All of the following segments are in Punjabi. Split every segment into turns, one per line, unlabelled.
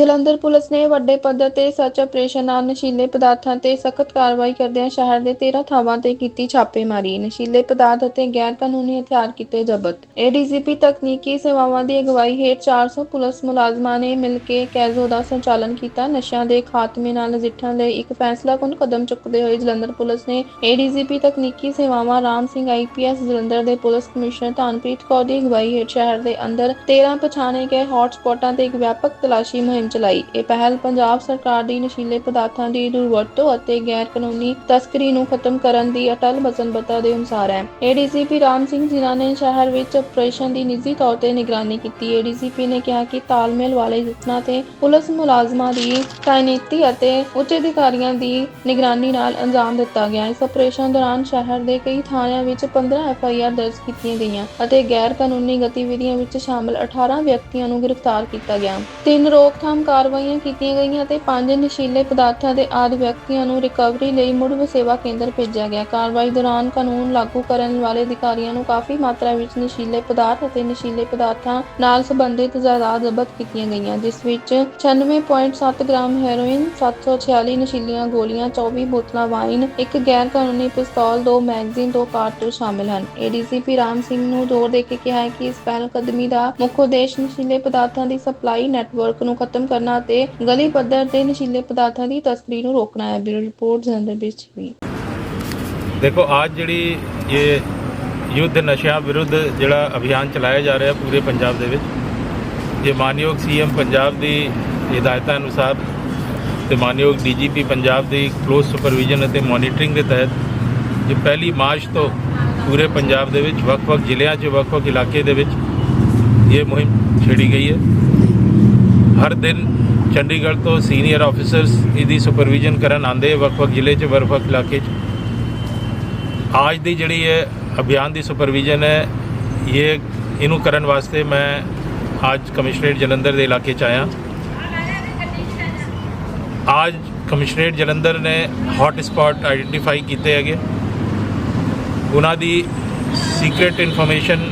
ਜਲੰਧਰ ਪੁਲਿਸ ਨੇ ਵੱਡੇ ਪੱਧਰ ਤੇ ਸਰਚ ਆਪਰੇਸ਼ਨ ਨਾਲ ਨਸ਼ੀਲੇ ਪਦਾਰਥਾਂ ਤੇ ਸਖਤ ਕਾਰਵਾਈ ਕਰਦਿਆਂ ਸ਼ਹਿਰ ਦੇ 13 ਥਾਵਾਂ ਤੇ ਕੀਤੀ ਛਾਪੇਮਾਰੀ। ਨਸ਼ੀਲੇ ਪਦਾਰਥ ਅਤੇ ਗੈਰ ਕਾਨੂੰਨੀ ਹਥਿਆਰ ਕੀਤੇ ਜ਼ਬਤ। ਏਡੀਜੀਪੀ ਤਕਨੀਕੀ ਸੇਵਾਵਾਂ ਦੀ ਅਗਵਾਈ ਹੇਠ 400 ਪੁਲਿਸ ਮੁਲਾਜ਼ਮਾਂ ਨੇ ਮਿਲ ਕੇ ਕੈਜ਼ੋ ਦਾ ਸੰਚਾਲਨ ਕੀਤਾ। ਨਸ਼ਿਆਂ ਦੇ ਖਾਤਮੇ ਨਾਲ ਨਜਿੱਠਣ ਲਈ ਇੱਕ ਫੈਸਲਾਕੁਨ ਕਦਮ ਚੁੱਕਦੇ ਹੋਏ ਜਲੰਧਰ ਪੁਲਿਸ ਨੇ ਏਡੀਜੀਪੀ ਤਕਨੀਕੀ ਸੇਵਾਵਾਂ ਰਾਮ ਸਿੰਘ ਆਈਪੀਐਸ ਜਲੰਧਰ ਦੇ ਪੁਲਿਸ ਕਮਿਸ਼ਨਰ ਧਨਪ੍ਰੀਤ ਕੌਰ ਦੀ ਅਗਵਾਈ ਹੇਠ ਸ਼ਹਿਰ ਦੇ ਅੰਦਰ 13 ਪਛਾਣੇ ਗਏ ਹੌਟ ਸਪੌਟਾਂ ਤੇ ਇੱਕ ਵਿਆਪਕ ਤਲਾਸ਼ੀ ਮੁਹਿੰਮ ਚਲਾਈ। ਇਹ ਪਹਿਲ ਪੰਜਾਬ ਸਰਕਾਰ ਦੀ ਨਸ਼ੀਲੇ ਪਦਾਰਥਾਂ ਦੀ ਦੁਰਵਰਤੋਂ ਅਤੇ ਗੈਰ ਕਾਨੂੰਨੀ ਤਸਕਰੀ ਨੂੰ ਖਤਮ ਕਰਨ ਦੀ ਅਟਲ ਵਚਨਬੱਧਤਾ ਦੇ ਅਨੁਸਾਰ ਹੈ। ਏਡੀਸੀਪੀ ਰਾਮ ਸਿੰਘ ਜਿਨ੍ਹਾਂ ਨੇ ਸ਼ਹਿਰ ਵਿੱਚ ਆਪਰੇਸ਼ਨ ਦੀ ਨਿੱਜੀ ਤੌਰ ਤੇ ਨਿਗਰਾਨੀ ਕੀਤੀ। ਏਡੀਸੀਪੀ ਨੇ ਕਿਹਾ ਕਿ ਤਾਲਮੇਲ ਵਾਲੇ ਯਤਨਾਂ ਤੇ ਪੁਲਿਸ ਮੁਲਾਜ਼ਮਾਂ ਦੀ ਤਾਇਨਾਤੀ ਅਤੇ ਉੱਚ ਅਧਿਕਾਰੀਆਂ ਦੀ ਨਿਗਰਾਨੀ ਨਾਲ ਅੰਜਾਮ ਦਿੱਤਾ ਗਿਆ। ਇਸ ਆਪਰੇਸ਼ਨ ਦੌਰਾਨ ਸ਼ਹਿਰ ਦੇ ਕਈ ਥਾਣਿਆਂ ਵਿੱਚ 15 ਐਫਆਈਆਰ ਦਰਜ ਕੀਤੀਆਂ ਗਈਆਂ ਅਤੇ ਗੈਰ ਕਾਨੂੰਨੀ ਗਤੀਵਿਧੀਆਂ ਵਿੱਚ ਸ਼ਾਮਲ 18 ਵਿਅਕਤੀਆਂ ਨੂੰ ਗ੍ਰਿਫਤਾਰ ਕੀਤਾ ਗਿਆ। ਤਿੰਨ ਰੋਕਥਾਮ ਕਾਰਵਾਈਆਂ ਕੀਤੀਆਂ ਗਈਆਂ ਤੇ ਪੰਜ ਨਸ਼ੀਲੇ ਪਦਾਰਥਾਂ ਦੇ ਆਦ ਵਿਅਕਤੀਆਂ ਨੂੰ ਰਿਕਵਰੀ ਲਈ ਮੁੜ ਵਸੇਵਾ ਕੇਂਦਰ ਭੇਜਿਆ ਗਿਆ। ਕਾਰਵਾਈ ਦੌਰਾਨ ਕਾਨੂੰਨ ਲਾਗੂ ਕਰਨ ਵਾਲੇ ਅਧਿਕਾਰੀਆਂ ਨੂੰ ਕਾਫੀ ਮਾਤਰਾ ਵਿੱਚ ਨਸ਼ੀਲੇ ਪਦਾਰਥ ਅਤੇ ਨਸ਼ੀਲੇ ਪਦਾਰਥਾਂ ਨਾਲ ਸੰਬੰਧਿਤ ਜਾਇਦਾਦ ਜ਼ਬਤ ਕੀਤੀਆਂ ਗਈਆਂ, ਜਿਸ ਵਿੱਚ 96.7 ਗ੍ਰਾਮ ਹੈਰੋਇਨ 746 ਨਸ਼ੀਲੀਆਂ ਗੋਲੀਆਂ 24 ਬੋਤਲਾਂ ਵਾਈਨ, ਇੱਕ ਗੈਰ ਕਾਨੂੰਨੀ ਪਿਸਤੌਲ, ਦੋ ਮੈਗਜ਼ੀਨ, ਦੋ ਕਾਰਤੂਸ ਸ਼ਾਮਿਲ ਹਨ। ਏਡੀਸੀਪੀ ਰਾਮ ਸਿੰਘ ਨੂੰ ਜ਼ੋਰ ਦੇ ਕੇ ਕਿਹਾ ਹੈ ਕਿ ਇਸ ਪਹਿਲ ਕਦਮੀ ਦਾ ਮੁੱਖ ਉਦੇਸ਼ ਨਸ਼ੀਲੇ ਪਦਾਰਥਾਂ ਦੀ ਸਪਲਾਈ ਨੈਟਵਰਕ ਨੂੰ ਖਤਮ ਕਰਨਾ ਅਤੇ ਗਲੀ ਪੱਧਰ ਤੇ ਨਸ਼ੀਲੇ ਪਦਾਰਥਾਂ ਦੀ ਤਸਕਰੀ ਨੂੰ ਰੋਕਣਾ ਹੈ, ਬਿਊਰੋ ਰਿਪੋਰਟ ਜਲੰਧਰ ਵਿੱਚ ਵੀ।
ਦੇਖੋ, ਅੱਜ ਜਿਹੜੀ ਇਹ ਯੁੱਧ ਨਸ਼ਿਆਂ ਵਿਰੁੱਧ ਜਿਹੜਾ ਅਭਿਆਨ ਚਲਾਇਆ ਜਾ ਰਿਹਾ ਪੂਰੇ ਪੰਜਾਬ ਦੇ ਵਿੱਚ ਇਹ ਮਾਨਯੋਗ ਸੀਐਮ ਪੰਜਾਬ ਦੀ ਹਦਾਇਤਾਂ ਅਨੁਸਾਰ ਤੇ ਮਾਨਯੋਗ ਡੀਜੀਪੀ ਪੰਜਾਬ ਦੀ ਕਲੋਜ਼ ਸੁਪਰਵਿਜ਼ਨ ਅਤੇ ਮੋਨੀਟਰਿੰਗ ਦੇ ਤਹਿਤ, ਜੇ ਪਹਿਲੀ ਮਾਰਚ ਤੋਂ ਪੂਰੇ ਪੰਜਾਬ ਦੇ ਵਿੱਚ ਵੱਖ-ਵੱਖ ਜ਼ਿਲ੍ਹਿਆਂ 'ਚ, ਵੱਖ-ਵੱਖ ਇਲਾਕੇ ਦੇ ਵਿੱਚ ਇਹ ਮੁਹਿੰਮ ਛੇੜੀ ਗਈ ਹੈ। ਹਰ ਦਿਨ ਚੰਡੀਗੜ੍ਹ ਤੋਂ ਸੀਨੀਅਰ ਆਫੀਸਰਸ ਇਹਦੀ ਸੁਪਰਵਿਜ਼ਨ ਕਰਨ ਆਉਂਦੇ ਵੱਖ-ਵੱਖ ਜ਼ਿਲ੍ਹੇ 'ਚ, ਵੱਖ-ਵੱਖ ਇਲਾਕੇ 'ਚ। ਅੱਜ ਦੀ ਜਿਹੜੀ ਹੈ ਅਭਿਆਨ ਦੀ ਸੁਪਰਵਿਜ਼ਨ ਹੈ, ਇਹ ਇਹਨੂੰ ਕਰਨ ਵਾਸਤੇ ਮੈਂ ਅੱਜ ਕਮਿਸ਼ਨਰੇਟ ਜਲੰਧਰ ਦੇ ਇਲਾਕੇ 'ਚ ਆਇਆ। ਅੱਜ ਕਮਿਸ਼ਨਰੇਟ ਜਲੰਧਰ ਨੇ ਹੌਟ ਸਪੌਟ ਆਈਡੈਂਟੀਫਾਈ ਕੀਤੇ ਹੈਗੇ। ਉਹਨਾਂ ਦੀ ਸੀਕ੍ਰੀਟ ਇਨਫੋਰਮੇਸ਼ਨ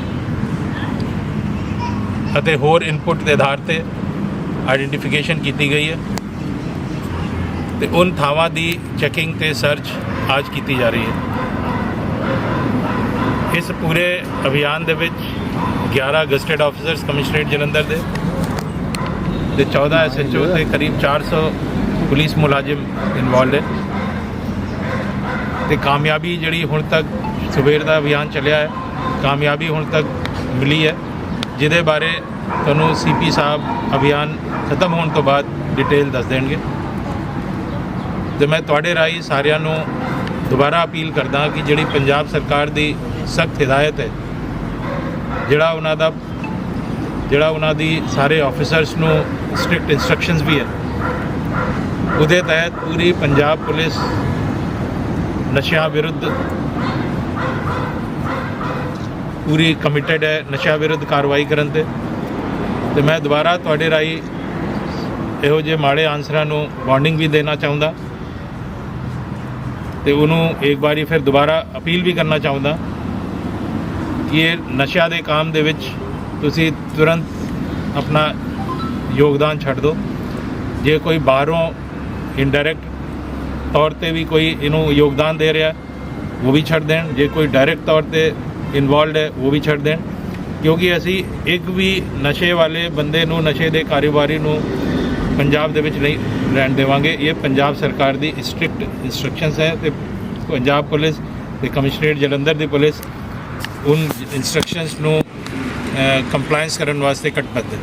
ਅਤੇ ਹੋਰ ਇਨਪੁਟ ਦੇ ਆਧਾਰ ਤੇ ਆਈਡੈਂਟੀਫਿਕੇਸ਼ਨ ਕੀਤੀ ਗਈ ਹੈ। ਤੇ ਉਨ ਥਾਵਾਂ ਦੀ ਚੈਕਿੰਗ ਤੇ ਸਰਚ ਅੱਜ ਕੀਤੀ ਜਾ ਰਹੀ ਹੈ। ਇਸ ਪੂਰੇ ਅਭਿਆਨ ਦੇ ਵਿੱਚ 11 ਗਸਟਡ ਆਫੀਸਰਸ ਕਮਿਸ਼ਨਰੇਟ ਜਲੰਧਰ ਦੇ ਤੇ 14 ਐਸਐਚਓ ਤੇ ਕਰੀਬ 400 ਪੁਲਿਸ ਮੁਲਾਜ਼ਮ ਇਨਵੋਲਡ ਹੈ ਤੇ ਕਾਮਯਾਬੀ ਜਿਹੜੀ ਹੁਣ ਤੱਕ ਸਵੇਰ ਦਾ ਅਭਿਆਨ ਚੱਲਿਆ ਹੈ, ਕਾਮਯਾਬੀ ਹੁਣ ਤੱਕ ਮਿਲੀ ਹੈ। ਜਿਹਦੇ ਬਾਰੇ ਤੁਹਾਨੂੰ ਸੀਪੀ ਸਾਹਿਬ ਅਭਿਆਨ ਖਤਮ ਹੋਣ ਤੋਂ ਬਾਅਦ ਡਿਟੇਲ ਦੱਸ ਦੇਣਗੇ। ਤੇ ਮੈਂ ਤੁਹਾਡੇ ਰਾਹੀਂ ਸਾਰਿਆਂ ਨੂੰ ਦੁਬਾਰਾ ਅਪੀਲ ਕਰਦਾ ਕਿ ਜਿਹੜੀ ਪੰਜਾਬ ਸਰਕਾਰ ਦੀ ਸਖਤ ਹਦਾਇਤ ਹੈ, ਜਿਹੜਾ ਉਹਨਾਂ ਦਾ ਜਿਹੜਾ ਉਹਨਾਂ ਦੀ ਸਾਰੇ ਆਫੀਸਰਸ ਨੂੰ ਸਟ੍ਰਿਕਟ ਇਨਸਟਰਕਸ਼ਨਸ ਵੀ ਹੈ, ਉਹਦੇ ਤਹਿਤ ਪੂਰੀ ਪੰਜਾਬ ਪੁਲਿਸ ਨਸ਼ਿਆਂ ਵਿਰੁੱਧ ਪੂਰੀ ਕਮਿਟਡ ਹੈ ਨਸ਼ਾ ਵਿਰੁੱਧ ਕਾਰਵਾਈ ਕਰਨ ਤੇ। ਤੇ ਮੈਂ ਦੁਬਾਰਾ ਤੁਹਾਡੇ ਰਾਹੀਂ ਇਹੋ ਜਿਹੇ ਮਾੜੇ ਆਨਸਰਾਂ ਨੂੰ ਵਾਰਨਿੰਗ ਵੀ ਦੇਣਾ ਚਾਹੁੰਦਾ। ਤੇ ਉਹਨੂੰ ਇੱਕ ਵਾਰੀ ਫਿਰ ਦੁਬਾਰਾ ਅਪੀਲ ਵੀ ਕਰਨਾ ਚਾਹੁੰਦਾ ਕਿ ਇਹ ਨਸ਼ਿਆਂ ਦੇ ਕੰਮ ਦੇ ਵਿੱਚ ਤੁਸੀਂ ਤੁਰੰਤ ਆਪਣਾ ਯੋਗਦਾਨ ਛੱਡ ਦਿਓ। ਜੇ ਕੋਈ ਬਾਹਰੋਂ ਇਨਡਾਇਰੈਕਟ ਤੌਰ ਤੇ ਵੀ ਕੋਈ ਇਹਨੂੰ ਯੋਗਦਾਨ ਦੇ ਰਿਹਾ, ਉਹ ਵੀ ਛੱਡ ਦੇਣ। ਜੇ ਕੋਈ ਡਾਇਰੈਕਟ ਤੌਰ ਤੇ ਇਨਵੋਲਡ ਹੈ, ਉਹ ਵੀ ਛੱਡ ਦੇਣ। ਕਿਉਂਕਿ ਅਸੀਂ ਇੱਕ ਵੀ ਨਸ਼ੇ ਵਾਲੇ ਬੰਦੇ ਨੂੰ, ਨਸ਼ੇ ਦੇ ਕਾਰੋਬਾਰੀ ਨੂੰ ਪੰਜਾਬ ਦੇ ਵਿੱਚ ਨਹੀਂ ਰਹਿਣ ਦੇਵਾਂਗੇ। ਇਹ ਪੰਜਾਬ ਸਰਕਾਰ ਦੀ ਸਟ੍ਰਿਕਟ ਇਨਸਟਰਕਸ਼ਨਸ ਹੈ ਤੇ ਪੰਜਾਬ ਪੁਲਿਸ ਤੇ ਕਮਿਸ਼ਨਰੇਟ ਜਲੰਧਰ ਦੀ ਪੁਲਿਸ ਉਨ ਇਨਸਟਰਕਸ਼ਨਸ ਨੂੰ ਕੰਪਲਾਈਂਸ ਕਰਨ ਵਾਸਤੇ ਕਟਬੱਧ ਹੈ।